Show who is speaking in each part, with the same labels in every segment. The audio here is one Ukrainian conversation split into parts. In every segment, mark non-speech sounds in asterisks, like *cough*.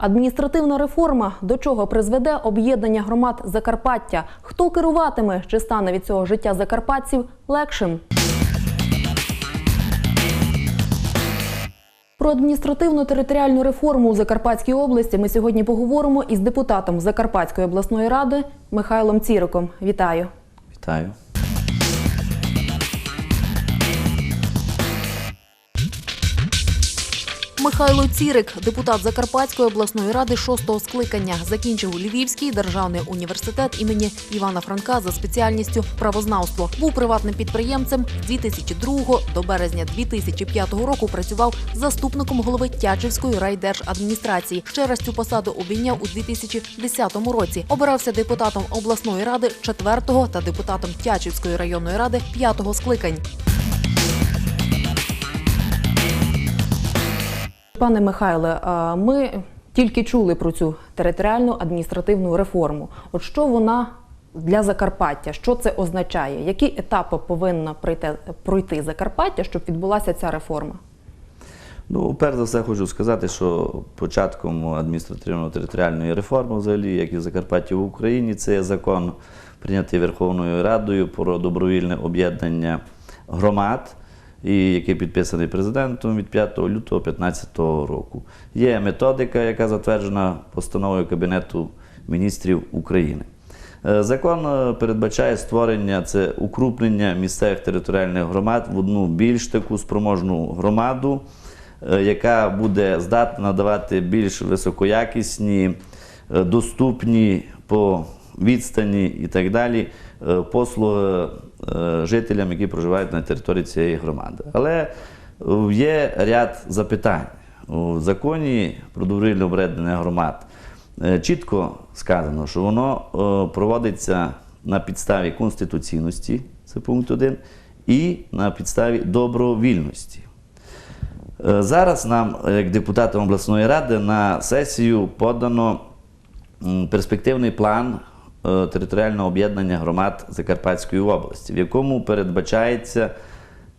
Speaker 1: Адміністративна реформа до чого призведе об'єднання громад Закарпаття? Хто керуватиме? Чи стане від цього життя закарпатців легшим? Про адміністративно-територіальну реформу у Закарпатській області ми сьогодні поговоримо із депутатом Закарпатської обласної ради Михайлом Ціриком. Вітаю.
Speaker 2: Вітаю.
Speaker 1: Михайло Цірик, депутат Закарпатської обласної ради шостого скликання, закінчив Львівський державний університет імені Івана Франка за спеціальністю правознавство. Був приватним підприємцем з 2002 до березня 2005 року. Працював заступником голови Тячівської райдержадміністрації. Ще раз цю посаду обійняв у 2010 році. Обирався депутатом обласної ради 4-го та депутатом Тячівської районної ради 5-го скликань. Пане Михайле, ми тільки чули про цю територіальну адміністративну реформу. От що вона для Закарпаття? Що це означає? Які етапи повинна пройти, пройти Закарпаття, щоб відбулася ця реформа?
Speaker 2: Ну, перш за все, хочу сказати, що початком адміністративно-територіальної реформи, взагалі, як і в Закарпатті в Україні, це є закон, прийнятий Верховною Радою про добровільне об'єднання громад, і який підписаний президентом від 5 лютого 2015 року. Є методика, яка затверджена постановою Кабінету міністрів України. Е, Закон е, передбачає створення це укрупнення місцевих територіальних громад в одну більш таку спроможну громаду, е, яка буде здатна надавати більш високоякісні, доступні по відстані і так далі послуги жителям, які проживають на території цієї громади. Але е, є ряд запитань. У законі про добровільне об'єднання громад е, чітко сказано, що воно е, проводиться на підставі конституційності, це пункт 1, і на підставі добровільності. Е, Зараз нам, е, як депутатам обласної ради, на сесію подано перспективний план е, територіального об'єднання громад Закарпатської області, в якому передбачається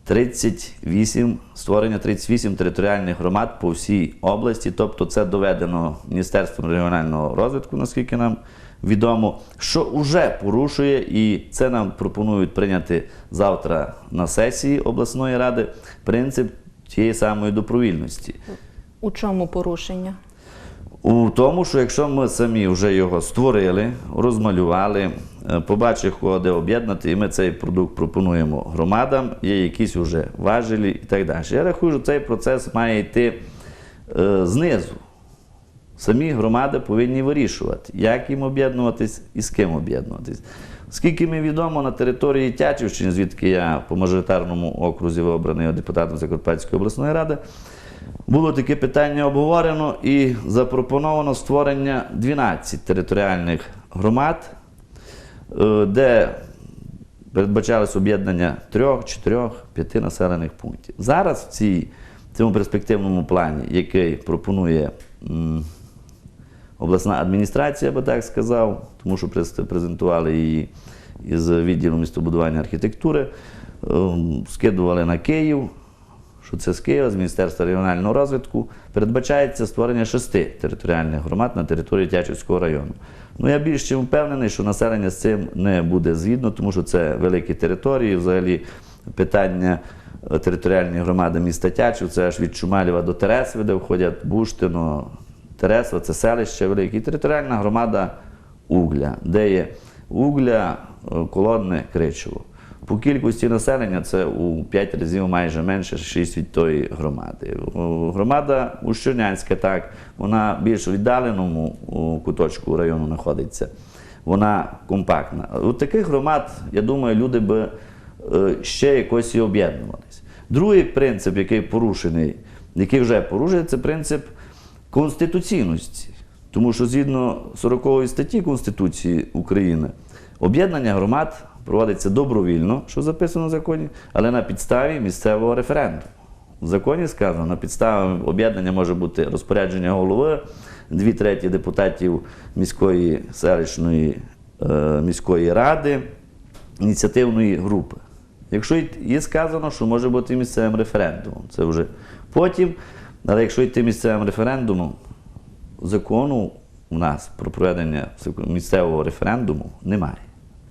Speaker 2: 38, створення 38 територіальних громад по всій області. Тобто це доведено Міністерством регіонального розвитку, наскільки нам відомо, що вже порушує, і це нам пропонують прийняти завтра на сесії обласної ради принцип тієї самої добровільності.
Speaker 1: У чому порушення?
Speaker 2: У тому, що якщо ми самі вже його створили, розмалювали, е, побачили, кого де об'єднати, і ми цей продукт пропонуємо громадам, є якісь вже важелі і так далі. Я рахую, що цей процес має йти е, знизу. Самі громади повинні вирішувати, як їм об'єднуватись і з ким об'єднуватись. Скільки мені відомо на території Тячівщини, звідки я по мажоритарному окрузі обраний депутатом Закарпатської обласної ради, було таке питання обговорено і запропоновано створення 12 територіальних громад, е, де передбачалось об'єднання трьох, чотирьох, п'яти населених пунктів. Зараз в цій, цьому перспективному плані, який пропонує обласна адміністрація, я би так сказав, тому що презентували її із відділу містобудування архітектури, ем, скидували на Київ, що це з Києва, з Міністерства регіонального розвитку, передбачається створення шести територіальних громад на території Тячівського району. Ну, я більш чим впевнений, що населення з цим не буде згідно, тому що це великі території. Взагалі питання е, територіальної громади міста Тячів, це аж від Чумалєва до Тересви, де входять Буштино, Тересва, це селище велике. І територіальна громада Угля, де є Угля, е, Колодне, Кричево. По кількості населення це у 5 разів майже менше 6 від тої громади. Громада Ущурнянська, так, вона більш у віддаленому куточку району знаходиться. Вона компактна. У таких громад, я думаю, люди би е, ще якось і об'єднувалися. Другий принцип, який порушений, який вже порушений, це принцип конституційності. Тому що згідно 40 статті Конституції України об'єднання громад проводиться добровільно, що записано в законі, але на підставі місцевого референдуму. В законі сказано, на підставі об'єднання може бути розпорядження голови, дві треті депутатів міської селищної е, міської ради, ініціативної групи. Якщо є сказано, що може бути місцевим референдумом, це вже потім. Але якщо йти місцевим референдумом, закону у нас про проведення місцевого референдуму немає.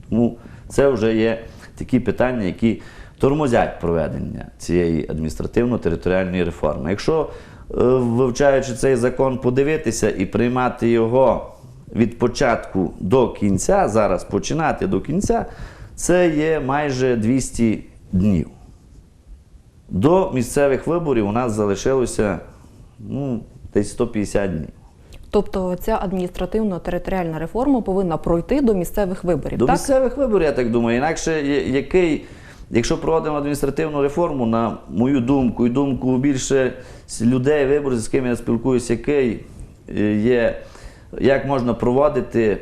Speaker 2: Тому це вже є такі питання, які тормозять проведення цієї адміністративно-територіальної реформи. Якщо, е, вивчаючи цей закон, подивитися і приймати його від початку до кінця, зараз починати до кінця, це є майже 200 днів. До місцевих виборів у нас залишилося ну, десь 150 днів.
Speaker 1: Тобто ця адміністративно-територіальна реформа повинна пройти до місцевих виборів,
Speaker 2: До
Speaker 1: так?
Speaker 2: місцевих виборів, я так думаю. Інакше який, якщо проводимо адміністративну реформу, на мою думку і думку більше людей, виборців, з ким я спілкуюся, який е, є, як можна проводити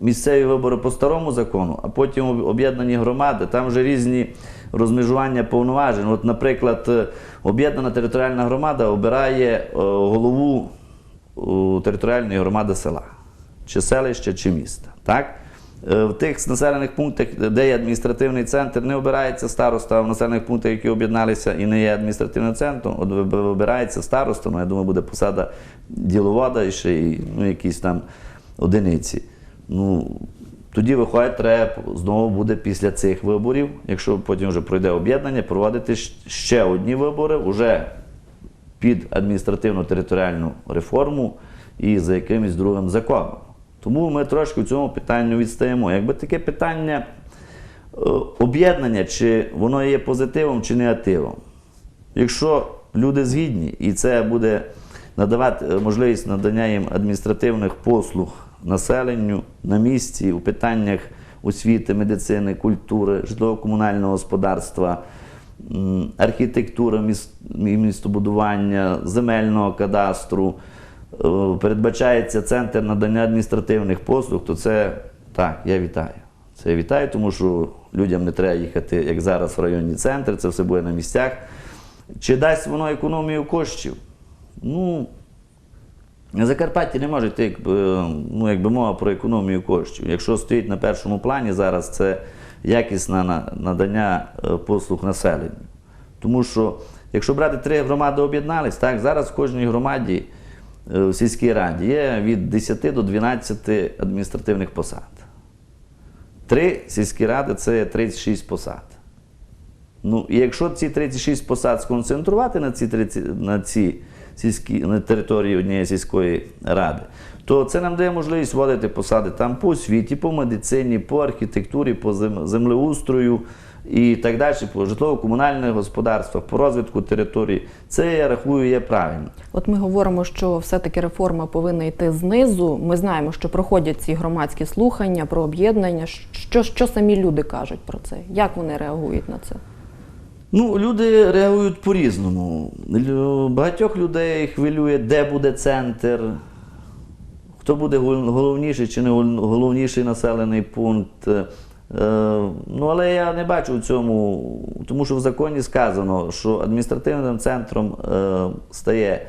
Speaker 2: місцеві вибори по старому закону, а потім об'єднані громади, там вже різні розмежування повноважень. От, наприклад, е, об'єднана територіальна громада обирає е, голову о, територіальної громади села, чи селища, чи міста. Так? Е, В тих населених пунктах, де є адміністративний центр, не обирається староста, а в населених пунктах, які об'єдналися і не є адміністративним центром, виб- староста, ну, я думаю, буде посада діловода і ще і, ну, якісь там одиниці. Ну, тоді виходить, треба знову буде після цих виборів, якщо потім вже пройде об'єднання, проводити ще одні вибори, вже під адміністративно-територіальну реформу і за якимось другим законом. Тому ми трошки в цьому питанню відстаємо. Якби таке питання е, об'єднання, чи воно є позитивом чи негативом. Якщо люди згідні, і це буде надавати е, можливість надання їм адміністративних послуг населенню на місці у питаннях освіти, медицини, культури, житлово-комунального господарства, і містобудування, земельного кадастру, е, передбачається центр надання адміністративних послуг, то це так, я вітаю. Це я вітаю, тому що людям не треба їхати, як зараз, в районні центри, це все буде на місцях. Чи дасть воно економію коштів? Ну, на Закарпатті не може йти якби, ну, якби мова про економію коштів. Якщо стоїть на першому плані зараз, це якісне надання е, послуг населенню. Тому що, якщо брати три громади об'єднались, так, зараз в кожній громаді е, в сільській раді є від 10 до 12 адміністративних посад. Три сільські ради це 36 посад. Ну, і якщо ці 36 посад сконцентрувати на ці, 30, на ці сільські, на території однієї сільської ради, то це нам дає можливість вводити посади там по освіті, по медицині, по архітектурі, по землеустрою і так далі, по житлово-комунальних господарствах, по розвитку території. Це я рахую є правильно.
Speaker 1: От ми говоримо, що все-таки реформа повинна йти знизу. Ми знаємо, що проходять ці громадські слухання про об'єднання. Що, що самі люди кажуть про це? Як вони реагують на це?
Speaker 2: Ну, люди реагують по-різному. Багатьох людей хвилює, де буде центр, хто буде головніший чи не головніший населений пункт. Е, Ну, але я не бачу в цьому, тому що в законі сказано, що адміністративним центром е, стає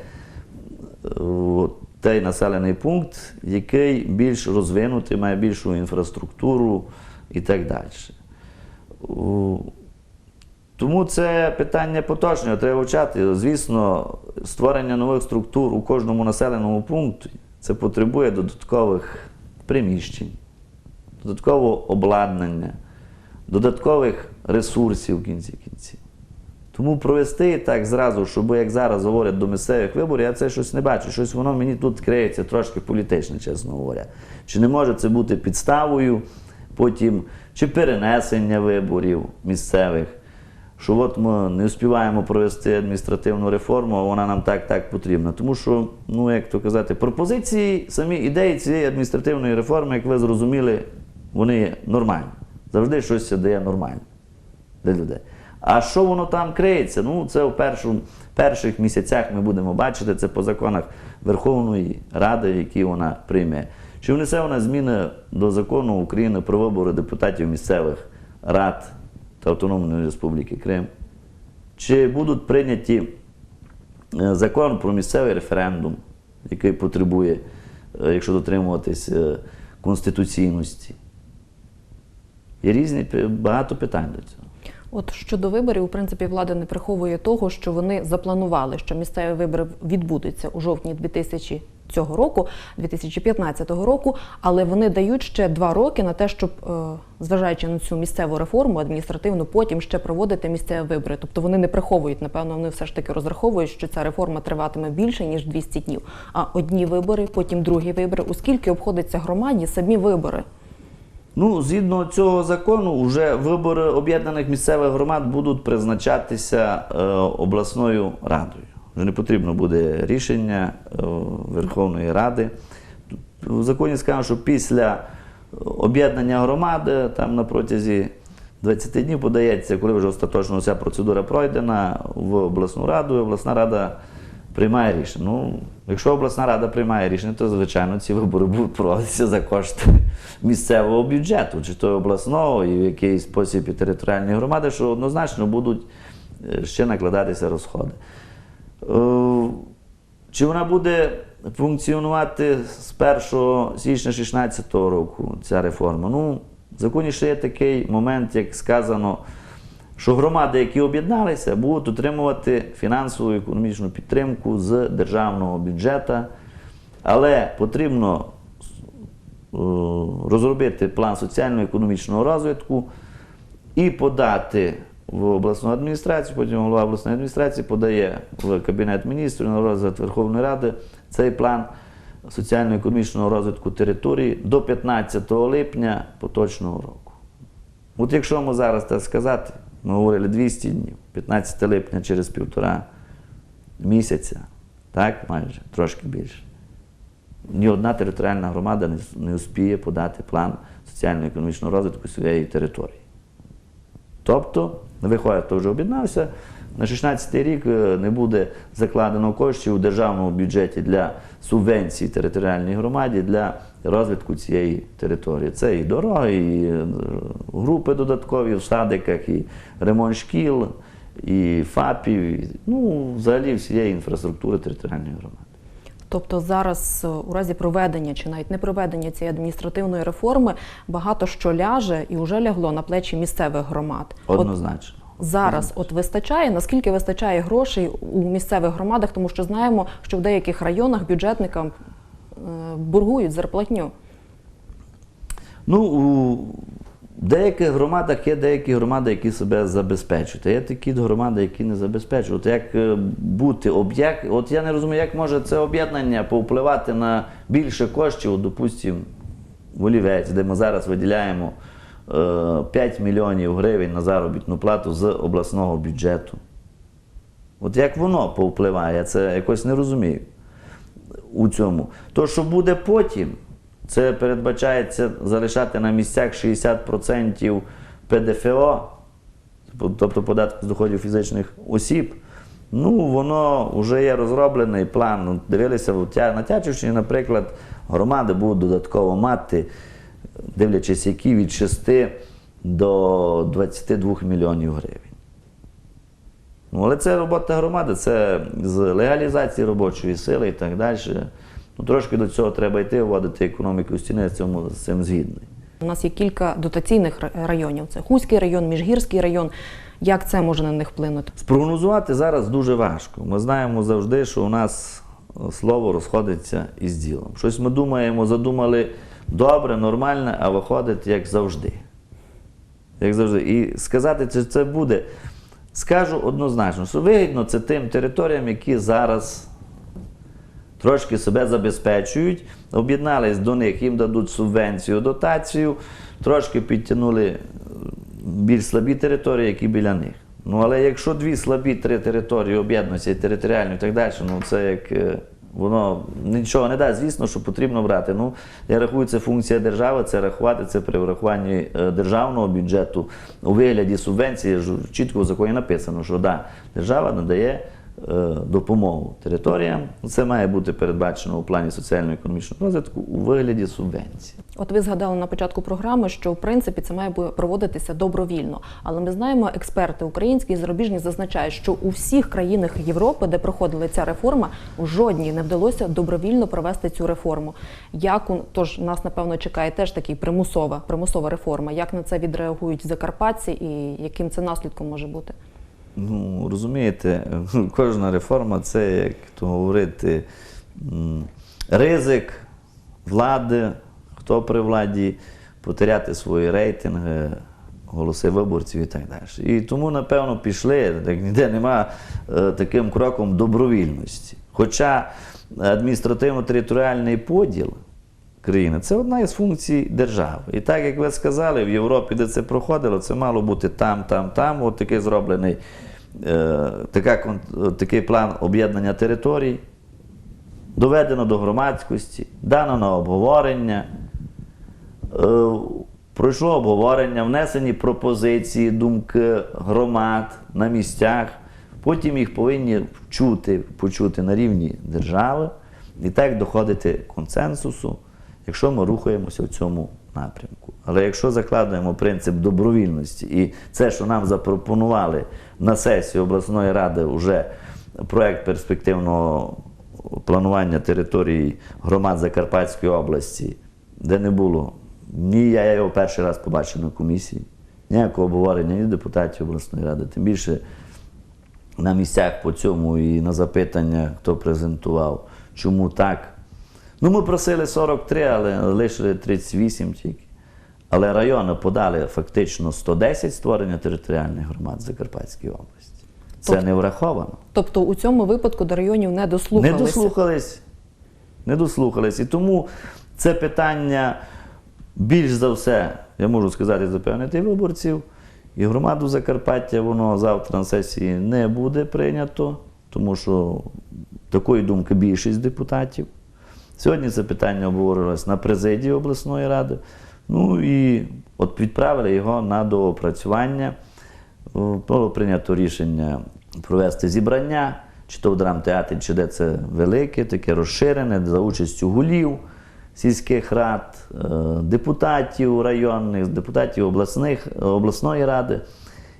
Speaker 2: е, той населений пункт, який більш розвинутий, має більшу інфраструктуру і так далі. Тому це питання поточне, треба вчати. Звісно, створення нових структур у кожному населеному пункті це потребує додаткових приміщень, додаткового обладнання, додаткових ресурсів в кінці кінців. Тому провести так зразу, щоб як зараз говорять до місцевих виборів, я це щось не бачу. Щось воно мені тут криється трошки політичне, чесно говоря. Чи не може це бути підставою, потім чи перенесення виборів місцевих, що от ми не успіваємо провести адміністративну реформу, а вона нам так так потрібна. Тому що, ну як то казати, пропозиції, самі ідеї цієї адміністративної реформи, як ви зрозуміли, вони нормальні. Завжди щось дає нормально для людей. А що воно там криється? Ну, це в першому, перших місяцях ми будемо бачити це по законах Верховної Ради, які вона прийме. Чи внесе вона зміни до закону України про вибори депутатів місцевих рад Автономної Республіки Крим? Чи будуть прийняті е, закон про місцевий референдум, який потребує, е, якщо дотримуватись е, конституційності? Є різні багато питань до цього.
Speaker 1: От щодо виборів, у принципі, влада не приховує того, що вони запланували, що місцеві вибори відбудуться у жовтні цього року, 2015 року, але вони дають ще два роки на те, щоб, е, зважаючи на цю місцеву реформу адміністративну, потім ще проводити місцеві вибори. Тобто вони не приховують, напевно, вони все ж таки розраховують, що ця реформа триватиме більше ніж 200 днів. А одні вибори, потім другі вибори. У скільки обходиться громаді самі вибори?
Speaker 2: Ну, згідно цього закону, вже вибори об'єднаних місцевих громад будуть призначатися е, обласною радою. Вже не потрібно буде рішення е, Верховної Ради. В законі сказано, що після об'єднання громади там на протязі 20 днів подається, коли вже остаточно вся процедура пройдена в обласну раду, і обласна рада приймає рішення. Ну, якщо обласна рада приймає рішення, то звичайно ці вибори будуть проводитися за кошти місцевого бюджету, чи то обласного, і в якийсь спосіб і територіальні громади, що однозначно будуть е, ще накладатися розходи. Е, Чи вона буде функціонувати з 1 січня 2016 року, ця реформа? Ну, в законі ще є такий момент, як сказано, що громади, які об'єдналися, будуть отримувати фінансову і економічну підтримку з державного бюджету, але потрібно е, розробити план соціально-економічного розвитку і подати в обласну адміністрацію, потім голова обласної адміністрації подає в Кабінет міністрів на розгляд Верховної Ради цей план соціально-економічного розвитку території до 15 липня поточного року. От якщо ми зараз так сказати, ми говорили 200 днів, 15 липня через півтора місяця, так, майже, трошки більше. Ні одна територіальна громада не, успіє подати план соціально-економічного розвитку своєї території. Тобто, виходить, хто вже об'єднався, на 16 рік е, не буде закладено коштів у державному бюджеті для субвенцій територіальній громаді для розвитку цієї території. Це і дороги, і е, групи додаткові в садиках, і ремонт шкіл, і ФАПів, і, ну, взагалі всієї інфраструктури територіальної громади.
Speaker 1: Тобто зараз е, у разі проведення чи навіть не проведення цієї адміністративної реформи багато що ляже і вже лягло на плечі місцевих громад. От
Speaker 2: Однозначно.
Speaker 1: зараз от вистачає, наскільки вистачає грошей у місцевих громадах, тому що знаємо, що в деяких районах бюджетникам е, боргують зарплатню.
Speaker 2: Ну, у деяких громадах є деякі громади, які себе забезпечують. А є такі громади, які не забезпечують. От Як е, бути об'єкт, от я не розумію, як може це об'єднання повпливати на більше коштів, допустимо, в Олівець, де ми зараз виділяємо е, 5 мільйонів гривень на заробітну плату з обласного бюджету. От як воно повпливає, я це якось не розумію у цьому. То, що буде потім, це передбачається залишати на місцях 60% ПДФО, тобто податку з доходів фізичних осіб. Ну, воно вже є розроблений план. Ну, Дивилися на Тячівщині, наприклад, громади будуть додатково мати, дивлячись, які від 6 до 22 мільйонів гривень. Ну, але це робота громади, це з легалізації робочої сили і так далі. Ну, трошки до цього треба йти, вводити економіку в стіни, з цьому з цим згідний.
Speaker 1: У нас є кілька дотаційних районів: це Хуський район, Міжгірський район. Як це може на них вплинути?
Speaker 2: Спрогнозувати зараз дуже важко. Ми знаємо завжди, що у нас е, слово розходиться із ділом. Щось ми думаємо, задумали добре, нормальне, а виходить як завжди. Як завжди. І сказати, чи це буде, скажу однозначно, що вигідно це тим територіям, які зараз трошки себе забезпечують, об'єднались до них, їм дадуть субвенцію, дотацію, трошки підтягнули е, більш слабі території, які біля них. Ну, але якщо дві слабі три території об'єднуються і територіально і так далі, ну це як е, воно нічого не дасть. Звісно, що потрібно брати. Ну, я рахую, це функція держави, це рахувати це при врахуванні е, державного бюджету у вигляді субвенції. Чітко в законі написано, що да, держава надає допомогу територіям. Це має бути передбачено у плані соціально-економічного розвитку у вигляді субвенції.
Speaker 1: От ви згадали на початку програми, що в принципі це має проводитися добровільно. Але ми знаємо, експерти українські і зарубіжні зазначають, що у всіх країнах Європи, де проходила ця реформа, у жодній не вдалося добровільно провести цю реформу. Як у тож нас напевно чекає теж такий примусова примусова реформа. Як на це відреагують закарпатці і яким це наслідком може бути?
Speaker 2: Ну, розумієте, *laughs* кожна реформа це, як то говорити, ризик влади, хто при владі, потеряти свої рейтинги, голоси виборців і так далі. І тому, напевно, пішли, так ніде нема е, таким кроком добровільності. Хоча адміністративно-територіальний поділ країни це одна із функцій держави. І так, як ви сказали, в Європі, де це проходило, це мало бути там, там, там. От такий зроблений е, така, такий план об'єднання територій доведено до громадськості, дано на обговорення. Е, Пройшло обговорення, внесені пропозиції, думки громад на місцях. Потім їх повинні вчути, почути на рівні держави і так доходити консенсусу, якщо ми рухаємося в цьому напрямку. Але якщо закладаємо принцип добровільності, і це, що нам запропонували на сесії обласної ради, вже проект перспективного планування території громад Закарпатської області, де не було ні я його перший раз побачив на комісії, ніякого обговорення, ні депутатів обласної ради, тим більше на місцях по цьому і на запитання, хто презентував, чому так. Ну, ми просили 43, але лишили 38 тільки. Але райони подали фактично 110 створення територіальних громад в Закарпатській області. Це
Speaker 1: Тобто-
Speaker 2: не враховано.
Speaker 1: Тобто у цьому випадку до районів не дослухалися.
Speaker 2: Не дослухались. Не дослухались. І тому це питання більш за все, я можу сказати, запевнити виборців. І громаду Закарпаття воно завтра на сесії не буде прийнято, тому що такої думки більшість депутатів. Сьогодні це питання обговорювалося на президії обласної ради. Ну і от відправили його на доопрацювання. Було прийнято рішення провести зібрання, чи то в драмтеатрі, чи де це велике, таке розширене, за участю гулів сільських рад, е, депутатів районних, депутатів обласних, обласної ради,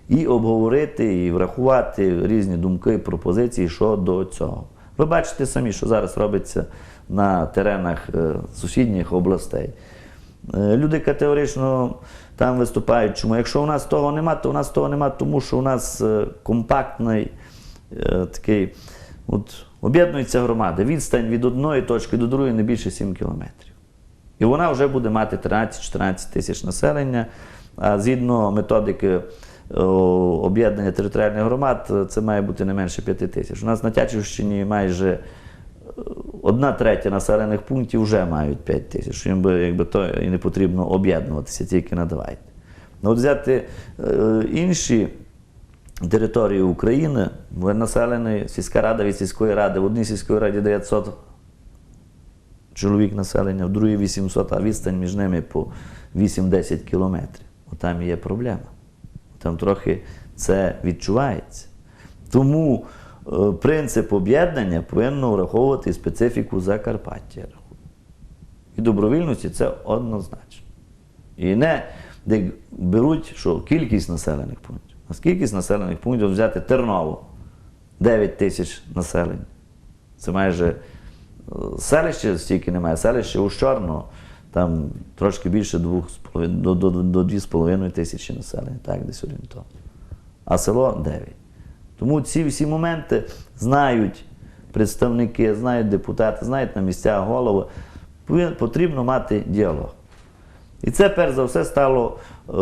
Speaker 2: і обговорити і врахувати різні думки, пропозиції щодо цього. Ви бачите самі, що зараз робиться на теренах е, сусідніх областей. Е, Люди категорично там виступають. Чому? Якщо у нас того нема, то у нас того нема, тому що у нас е, компактний такий, от, об'єднується громада. Відстань від одної точки до другої не більше 7 кілометрів. І вона вже буде мати 13-14 тисяч населення. А згідно методики об'єднання територіальних громад, це має бути не менше 5 тисяч. У нас на Тячівщині майже одна третя населених пунктів вже мають 5 тисяч. Їм би, якби то і не потрібно об'єднуватися, тільки надавайте. Ну, от взяти е, інші території України, населений сільська рада від сільської ради, в одній сільській раді 900 чоловік населення, в другій 800, а відстань між ними по 8-10 кілометрів. Там є проблема. Там трохи це відчувається. Тому принцип об'єднання повинно враховувати специфіку Закарпаття. І добровільності це однозначно. І не де беруть, що кількість населених пунктів. А кількість населених пунктів взяти Терново 9 тисяч населення. Це майже е, селище стільки немає, селище у Чорно, там трошки більше 2,5 до, до, до 2,5 тисячі населення, так, десь орієнтовно. А село 9. Тому ці всі моменти знають представники, знають депутати, знають на місцях голови. Потрібно мати діалог. І це перш за все стало е,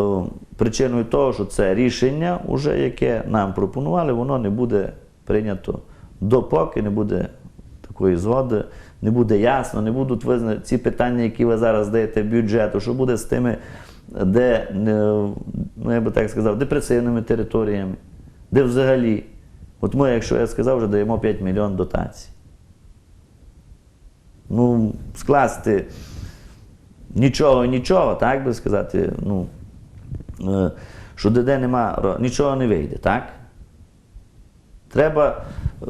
Speaker 2: причиною того, що це рішення, уже, яке нам пропонували, воно не буде прийнято допоки не буде такої згоди, не буде ясно, не будуть визнані ці питання, які ви зараз даєте бюджету, що буде з тими, де, ну, я би так сказав, депресивними територіями, де взагалі. От ми, якщо я сказав, вже даємо 5 мільйонів дотацій. Ну, скласти нічого, нічого, так би сказати, ну, е, що де нема, нічого не вийде, так? Треба е,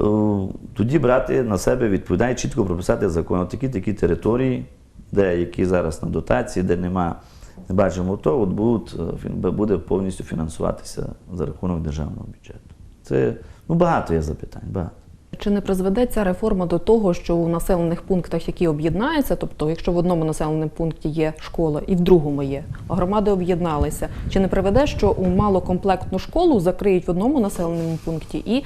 Speaker 2: тоді брати на себе відповідальність, чітко прописати закон. От такі такі території, де які зараз на дотації, де нема, не бачимо то, от будуть, е, буде повністю фінансуватися за рахунок державного бюджету. Це ну, багато є запитань, багато.
Speaker 1: Чи не призведе ця реформа до того, що у населених пунктах, які об'єднаються, тобто, якщо в одному населеному пункті є школа і в другому є, а громади об'єдналися, чи не приведе, що у малокомплектну школу закриють в одному населеному пункті і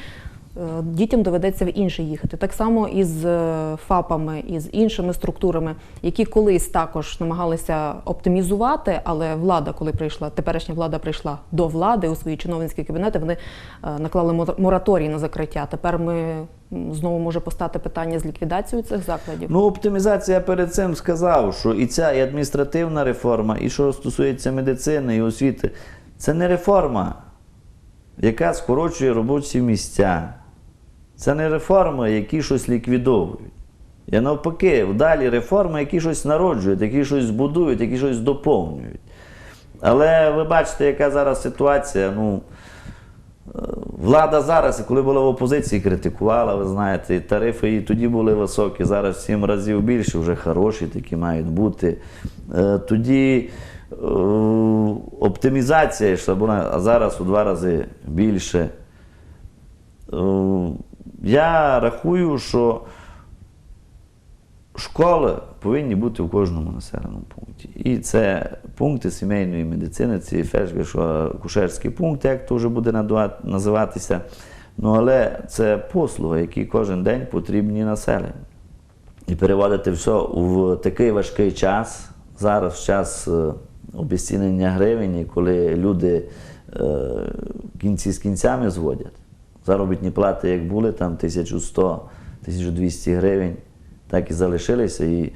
Speaker 1: дітям доведеться в інше їхати. Так само і з е, ФАПами, і з іншими структурами, які колись також намагалися оптимізувати, але влада, коли прийшла, теперішня влада прийшла до влади у свої чиновницькі кабінети, вони е, наклали мораторій на закриття. Тепер ми знову може постати питання з ліквідацією цих закладів.
Speaker 2: Ну, оптимізація перед цим сказав, що і ця і адміністративна реформа, і що стосується медицини і освіти, це не реформа, яка скорочує робочі місця. Це не реформи, які щось ліквідовують. Я навпаки, вдалі реформи, які щось народжують, які щось збудують, які щось доповнюють. Але ви бачите, яка зараз ситуація. Ну, е, влада зараз, коли була в опозиції, критикувала, ви знаєте, тарифи і тоді були високі, зараз в сім разів більше, вже хороші такі мають бути. Е, Тоді е, оптимізація йшла, а зараз у два рази більше. Я рахую, що школи повинні бути в кожному населеному пункті. І це пункти сімейної медицини, ці фельдшерсько-акушерські пункти, як то вже буде називатися. Ну, але це послуги, які кожен день потрібні населенню. І переводити все в такий важкий час, зараз час е, обіцінення гривень, коли люди е, кінці з кінцями зводять. Заробітні плати, як були, там 1100-1200 гривень, так і залишилися. І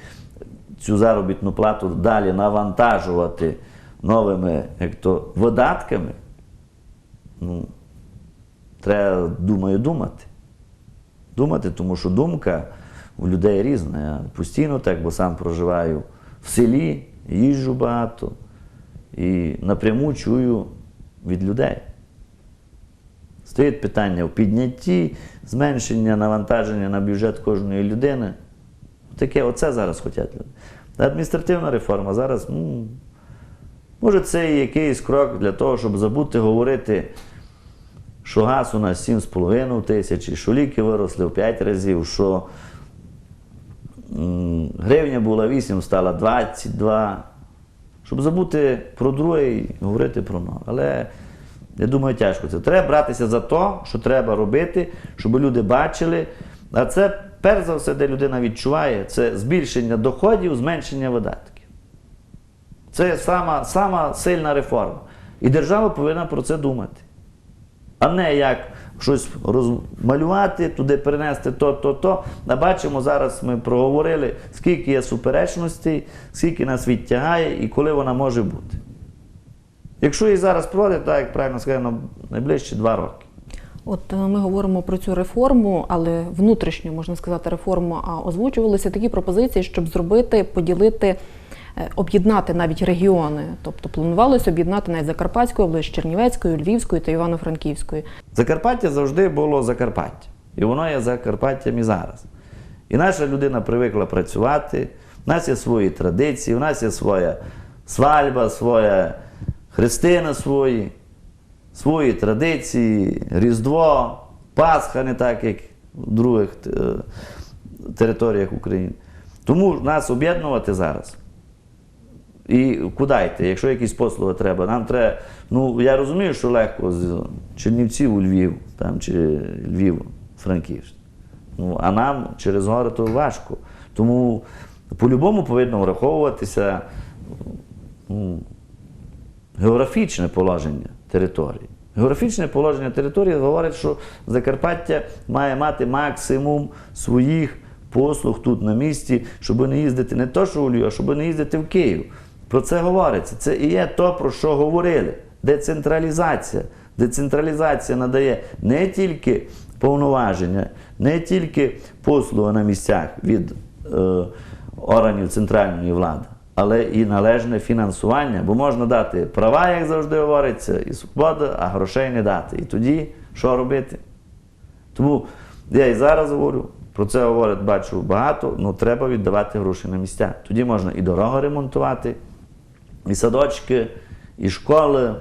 Speaker 2: цю заробітну плату далі навантажувати новими як то, видатками, ну, треба, думаю, думати. Думати, тому що думка у людей різна. Я постійно так, бо сам проживаю в селі, їжджу багато і напряму чую від людей. Стоїть питання в піднятті, зменшення навантаження на бюджет кожної людини. Таке, оце зараз хочуть люди. Адміністративна реформа зараз, ну, може, це і якийсь крок для того, щоб забути говорити, що газ у нас 7,5 тисяч, що ліки виросли в 5 разів, що гривня була 8, стала 22. Щоб забути про друге і говорити про нове. Але я думаю, тяжко це. Треба братися за те, що треба робити, щоб люди бачили. А це перш за все, де людина відчуває, це збільшення доходів, зменшення видатків. Це сама, сама сильна реформа. І держава повинна про це думати. А не як щось розмалювати, туди перенести то, то, то. А бачимо, зараз ми проговорили, скільки є суперечностей, скільки нас відтягає і коли вона може бути. Якщо її зараз проводити, так як правильно сказано, найближчі два роки.
Speaker 1: От е, ми говоримо про цю реформу, але внутрішню можна сказати реформу. А озвучувалися такі пропозиції, щоб зробити, поділити, е, об'єднати навіть регіони. Тобто планувалося об'єднати навіть Закарпатську область, Чернівецькою, Львівською та Івано-Франківською.
Speaker 2: Закарпаття завжди було Закарпаття. І воно є Закарпаттям і зараз. І наша людина привикла працювати, в нас є свої традиції, в нас є своя свальба, своя хрестина свої, свої традиції, Різдво, Пасха, не так, як в других е, територіях України. Тому нас об'єднувати зараз. І куди йти, якщо якісь послуги треба, нам треба. Ну я розумію, що легко з Чернівців у Львів там, чи Львів, Франківськ. Ну, а нам через гори то важко. Тому по-любому повинно враховуватися ну, географічне положення території. Географічне положення території говорить, що Закарпаття має мати максимум своїх послуг тут на місці, щоб не їздити не то, що у Львів, а щоб не їздити в Київ. Про це говориться. Це і є то, про що говорили. Децентралізація. Децентралізація надає не тільки повноваження, не тільки послуги на місцях від е, органів центральної влади, але і належне фінансування, бо можна дати права, як завжди говориться, і свободу, а грошей не дати. І тоді що робити? Тому я і зараз говорю, про це говорять, бачу багато, ну треба віддавати гроші на місця. Тоді можна і дороги ремонтувати, і садочки, і школи,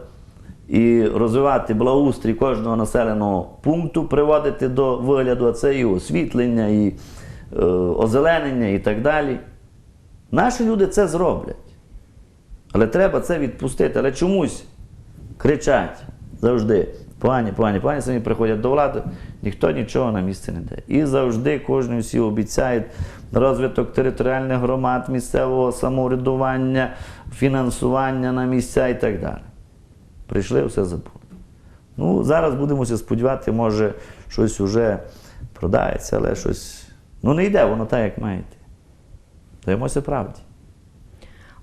Speaker 2: і розвивати благоустрій кожного населеного пункту, приводити до вигляду, а це і освітлення, і е, озеленення, і так далі. Наші люди це зроблять. Але треба це відпустити. Але чомусь кричать завжди: погані, погані, погані, самі приходять до влади ніхто нічого на місце не дає. І завжди кожен всі обіцяють розвиток територіальних громад, місцевого самоврядування, фінансування на місця і так далі. Прийшли, все забули. Ну, зараз будемося сподівати, може, щось вже продається, але щось. Ну, не йде, воно так, як має йти. Даємося правді.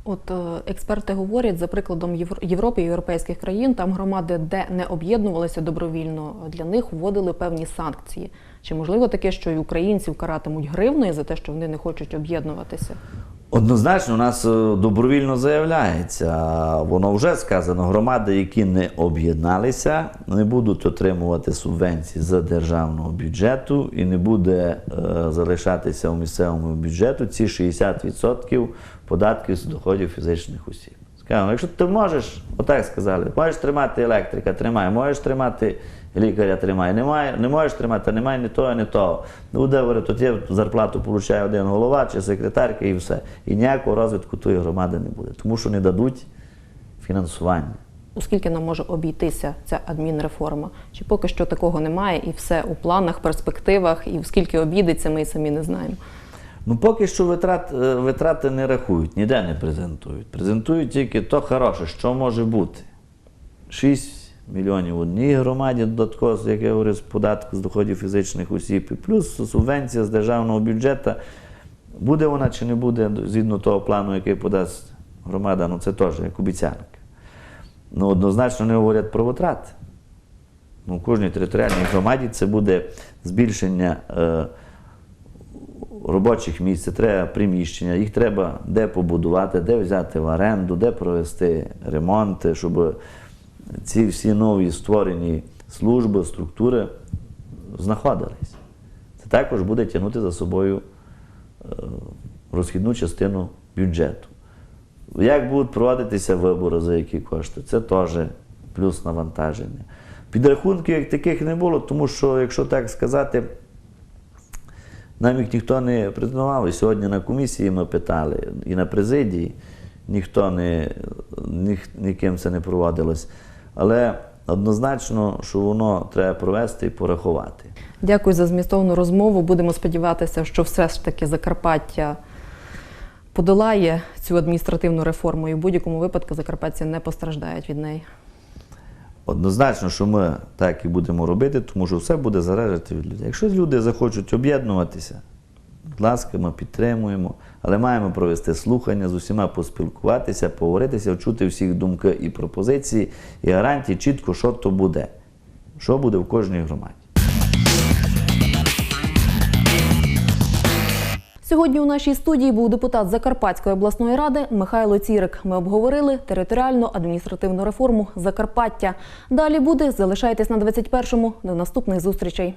Speaker 1: От е, експерти говорять за прикладом Євро- Європи і європейських країн, там громади, де не об'єднувалися добровільно, для них вводили певні санкції. Чи можливо таке, що і українців каратимуть гривною за те, що вони не хочуть об'єднуватися?
Speaker 2: Однозначно, у нас е, добровільно заявляється, воно вже сказано, громади, які не об'єдналися, не будуть отримувати субвенції з державного бюджету і не буде е, залишатися у місцевому бюджету ці 60% податків з доходів фізичних осіб. Скажемо, якщо ти можеш, отак сказали, можеш тримати електрика, тримай, можеш тримати лікаря, тримай, немає, не можеш тримати, немає ні того, ні того. Ну, буде говорити, тут є зарплату получає один голова чи секретарка і все. І ніякого розвитку тої громади не буде, тому що не дадуть фінансування.
Speaker 1: У скільки нам може обійтися ця адмінреформа? Чи поки що такого немає, і все у планах, перспективах, і скільки обійдеться, ми й самі не знаємо.
Speaker 2: Ну, поки що витрат, е, витрати не рахують, ніде не презентують. Презентують тільки то хороше, що може бути. 6 мільйонів в одній громаді додатково, як я говорю, з податку з доходів фізичних осіб, і плюс субвенція з державного бюджету. Буде вона чи не буде згідно того плану, який подасть громада, ну це теж як обіцянка. Ну, однозначно не говорять про витрати. Ну, в кожній територіальній громаді це буде збільшення. Е, робочих місць, це треба приміщення, їх треба де побудувати, де взяти в оренду, де провести ремонти, щоб ці всі нові створені служби, структури знаходились. Це також буде тягнути за собою е, розхідну частину бюджету. Як будуть проводитися вибори, за які кошти, це теж плюс навантаження. Підрахунків як таких не було, тому що, якщо так сказати, нам їх ніхто не презентував. І сьогодні на комісії ми питали, і на президії ніхто не, ні, ніким це не проводилось. Але однозначно, що воно треба провести і порахувати.
Speaker 1: Дякую за змістовну розмову. Будемо сподіватися, що все ж таки Закарпаття подолає цю адміністративну реформу, і в будь-якому випадку закарпатці не постраждають від неї.
Speaker 2: Однозначно, що ми так і будемо робити, тому що все буде залежати від людей. Якщо люди захочуть об'єднуватися, будь ласка, ми підтримуємо, але маємо провести слухання з усіма поспілкуватися, поговоритися, вчути всіх думки і пропозиції, і гарантії чітко, що то буде, що буде в кожній громаді.
Speaker 1: Сьогодні у нашій студії був депутат Закарпатської обласної ради Михайло Цірик. Ми обговорили територіальну адміністративну реформу Закарпаття. Далі буде. Залишайтесь на 21-му. До наступних зустрічей.